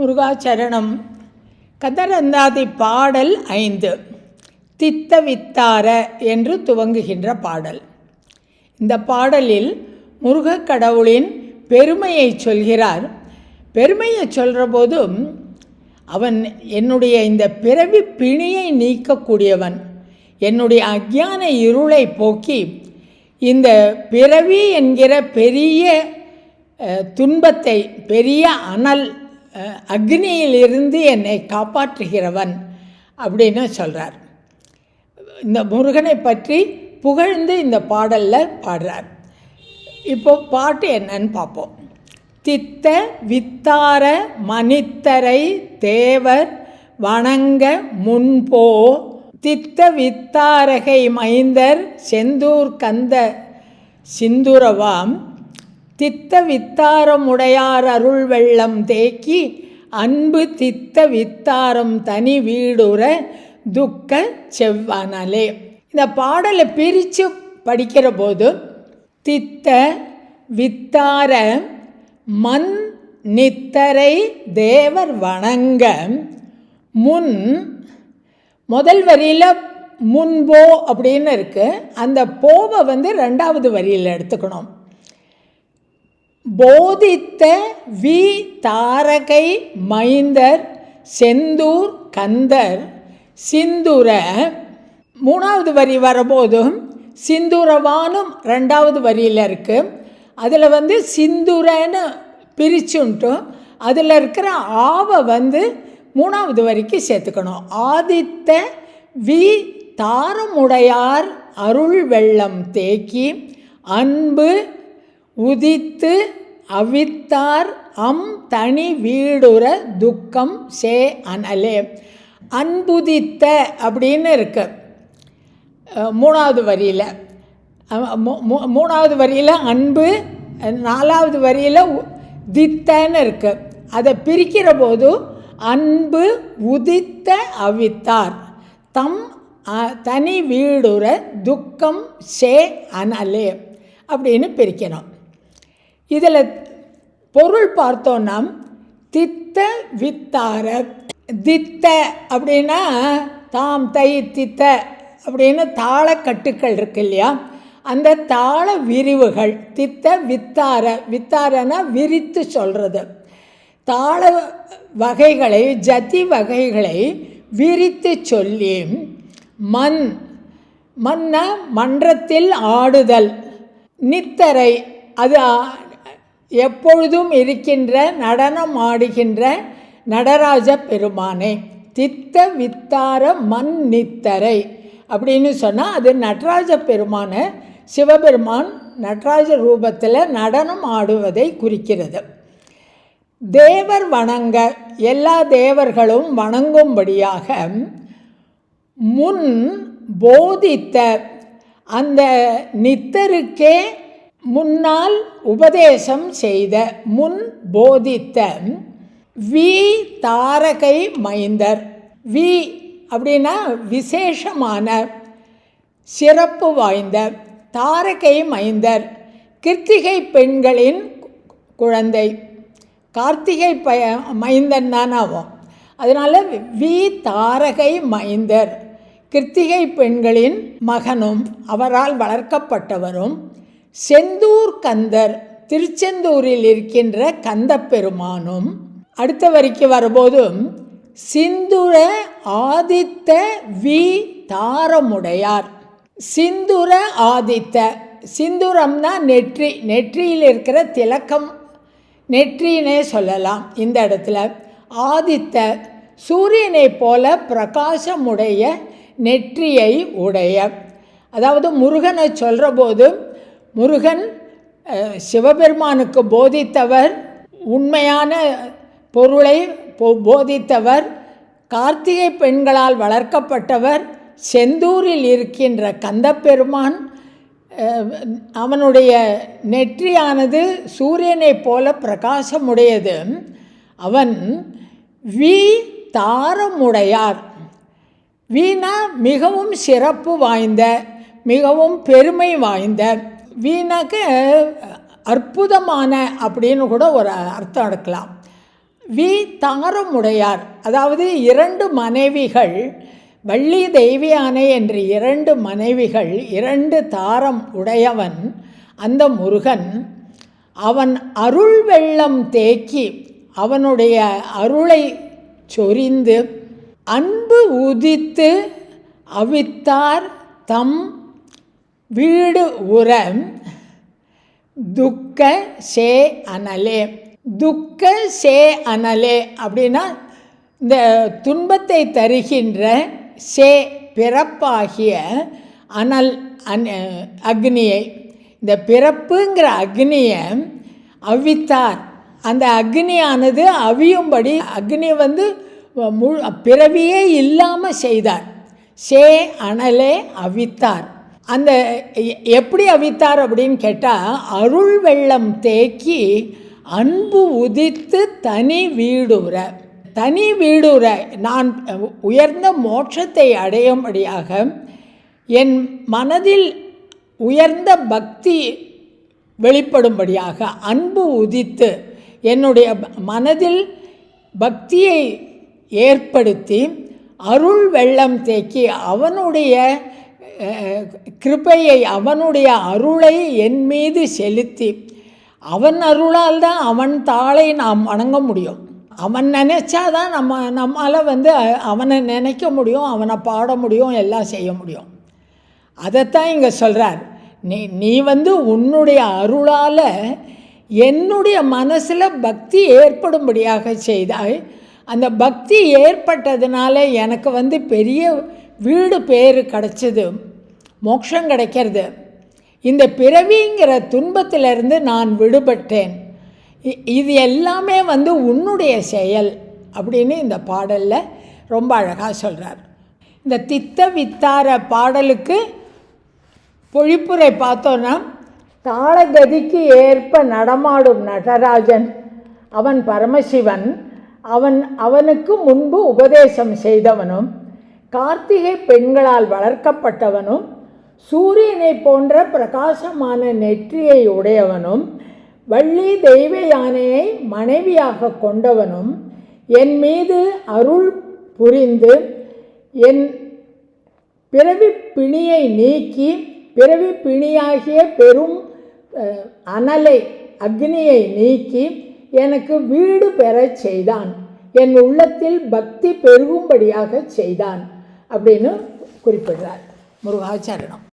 முருகாச்சரணம். கதரந்தாதி பாடல் ஐந்து. தித்த வித்தார என்று துவங்குகின்ற பாடல். இந்த பாடலில் முருகக் கடவுளின் பெருமையை சொல்கிறார். பெருமையை சொல்கிற போதும் அவன் என்னுடைய இந்த பிறவி பிணியை நீக்கக்கூடியவன். என்னுடைய அக்ஞான இருளை போக்கி இந்த பிறவி என்கிற பெரிய துன்பத்தை பெரிய அனல் அக்னியிலிருந்து என்னை காப்பாற்றுகிறவன் அப்படின்னு சொல்கிறார் இந்த முருகனை பற்றி புகழ்ந்து இந்த பாடலில் பாடுறார். இப்போ பாட்டு என்னன்னு பார்ப்போம். தித்த வித்தார மனித்தரை தேவர் வணங்க முன்போ தித்த வித்தாரகை மைந்தர் செந்தூர் கந்த சிந்துரவாம் தித்த வித்தாரமுடையார் அருள் வெள்ளம் தேக்கி அன்பு தித்த வித்தாரம் தனி வீடுற துக்க செவ்வனலே. இந்த பாடலை பிரித்து படிக்கிற போது தித்த வித்தார மண் நித்தரை தேவர் வணங்க முன் முதல் வரியில் முன்போ அப்படின்னு இருக்குது அந்த போவை வந்து ரெண்டாவது வரியில் எடுத்துக்கணும். போதித்த வி தாரகை மைந்தர் செந்தூர் கந்தர். சிந்துர மூணாவது வரி வரும்போதும் சிந்துரவானும் ரெண்டாவது வரியில் இருக்குது அதில் வந்து சிந்துரன்னு பிரிச்சுன்ட்டும் அதில் இருக்கிற ஆவை வந்து மூணாவது வரிக்கு சேர்த்துக்கணும். ஆதித்த வி தாரமுடையார் அருள் வெள்ளம் தேக்கி அன்பு உதித்து அவித்தார் அம் தனி வீடுற துக்கம் சே அனலே. அன்புதித்த அப்படின்னு இருக்கு. மூணாவது வரியில். மூணாவது வரியில் அன்பு நாலாவது வரியில் தித்தன்னு இருக்கு. அதை பிரிக்கிற போது அன்பு உதித்த அவித்தார். தம் தனி வீடுற துக்கம் சே அனலே. அப்படின்னு பிரிக்கணும். இதில் பொருள் பார்த்தோன்னா தித்த வித்தார தித்த அப்படின்னா தாம் தை தித்த அப்படின்னு தாளக்கட்டுக்கள் இருக்கு இல்லையா? அந்த தாள விரிவுகள் தித்த வித்தார வித்தாரனா விரித்து சொல்கிறது தாள வகைகளை ஜதி வகைகளை விரித்து சொல்லி மண் மன்ன மன்றத்தில் ஆடுதல் நித்தரை அது எப்பொழுதும் இருக்கின்ற நடனம் ஆடுகின்ற நடராஜ பெருமானே தித்த வித்தார மண் நித்தரை அப்படின்னு சொன்னால் அது நடராஜ பெருமானை சிவபெருமான் நடராஜ ரூபத்தில் நடனம் ஆடுவதை குறிக்கிறது. தேவர் வணங்க எல்லா தேவர்களும் வணங்கும்படியாக முன் போதித்த அந்த நித்தருக்கே முன்னால் உபதேசம் செய்த முன் போதித்த வி தாரகை மைந்தர். வி அப்படின்னா விசேஷமான சிறப்பு வாய்ந்த தாரகை மைந்தர் கிருத்திகை பெண்களின் குழந்தை. கார்த்திகை பய மைந்தன் தான் ஆகும் அதனால் வி தாரகை மைந்தர் கிருத்திகை பெண்களின் மகனும் அவரால் வளர்க்கப்பட்டவரும் செந்தூர் கந்தர் திருச்செந்தூரில் இருக்கின்ற கந்த பெருமானும் அடுத்த வரிக்கு வரும்போதும் சிந்துர ஆதித்த வி தாரமுடையார். சிந்துர ஆதித்த சிந்துரம்னா நெற்றி நெற்றியில் இருக்கிற திலக்கம் நெற்றினே சொல்லலாம் இந்த இடத்துல. ஆதித்த சூரியனை போல பிரகாசமுடைய நெற்றியை உடைய. அதாவது முருகனை சொல்கிற போது முருகன் சிவபெருமானுக்கு போதித்தவர் உண்மையான பொருளை போ- போதித்தவர் கார்த்திகை பெண்களால் வளர்க்கப்பட்டவர் செந்தூரில் இருக்கின்ற கந்தப்பெருமான் அவனுடைய நெற்றியானது சூரியனைப் போல பிரகாசமுடையது. அவன் வி தாரமுடையார். வீணா மிகவும் சிறப்பு வாய்ந்த மிகவும் பெருமை வாய்ந்த வீணாக்க அற்புதமான அப்படின்னு கூட ஒரு அர்த்தம் எடுக்கலாம். வி தாரமுடையார் அதாவது இரண்டு மனைவிகள் வள்ளி தெய்வியானை என்ற இரண்டு மனைவிகள் இரண்டு தாரம் உடையவன் அந்த முருகன் அவன் அருள் வெள்ளம் தேக்கி அவனுடைய அருளை சொரிந்து அன்பு உதித்து அவித்தார் தம் வீடு உரம் துக்க சே அனலே. துக்க சே அனலே அப்படின்னா இந்த துன்பத்தை தருகின்ற சே பிறப்பாகிய அனல் அன் அக்னியை. இந்த பிறப்புங்கிற அக்னியை அவித்தார். அந்த அக்னியானது அவியும்படி அக்னி வந்து முழு பிறவியே இல்லாமல் செய்தார். சே அனலே அவித்தார். அந்த எ- எப்படி அவித்தார் அப்படின்னு கேட்டால் அருள் வெள்ளம் தேக்கி அன்பு உதித்து தனி வீடுற. தனி வீடுற. நான் உயர்ந்த மோட்சத்தை அடையும்படியாக என் மனதில் உயர்ந்த பக்தி வெளிப்படும்படியாக அன்பு உதித்து என்னுடைய மனதில் பக்தியை ஏற்படுத்தி அருள் வெள்ளம் தேக்கி அவனுடைய கிருபையை அவனுடைய அருளை என் மீது செலுத்தி. அவன் அருளால் தான் அவன் தாளை நாம் வணங்க முடியும். அவன் நினச்சா தான் நம்ம நம்மால் வந்து அவனை நினைக்க முடியும் அவனை பாட முடியும் எல்லாம் செய்ய முடியும். அதைத்தான் இங்கே சொல்கிறார் நீ நீ வந்து உன்னுடைய அருளால் என்னுடைய மனசில் பக்தி ஏற்படும்படியாக செய்தாய். அந்த பக்தி ஏற்பட்டதுனால எனக்கு வந்து பெரிய வீடு பேர் கிடச்சிது. மோட்சம் கிடைக்கிறது. இந்த பிறவிங்கிற துன்பத்திலிருந்து நான் விடுபட்டேன். இ- இது எல்லாமே வந்து உன்னுடைய செயல் அப்படின்னு இந்த பாடலில் ரொம்ப அழகாக சொல்கிறார் இந்த தித்த வித்தார பாடலுக்கு பொழிப்புரை பார்த்தோன்னா தாளகதிக்கு ஏற்ப நடமாடும் நடராஜன் அவன் பரமசிவன் அவன் அவனுக்கு முன்பு உபதேசம் செய்தவனும் கார்த்திகை பெண்களால் வளர்க்கப்பட்டவனும் சூரியனை போன்ற பிரகாசமான நெற்றியை உடையவனும் வள்ளி தெய்வ யானையை மனைவியாக கொண்டவனும் என் மீது அருள் புரிந்து என் பிறவி பிணியை நீக்கி பிறவி பிணியாகிய பெரும் அனலை அக்னியை நீக்கி எனக்கு வீடு பெறச் செய்தான். என் உள்ளத்தில் பக்தி பெருகும்படியாக செய்தான். அப்படின்னு குறிப்பிடுறார் முருகாச்சரணம்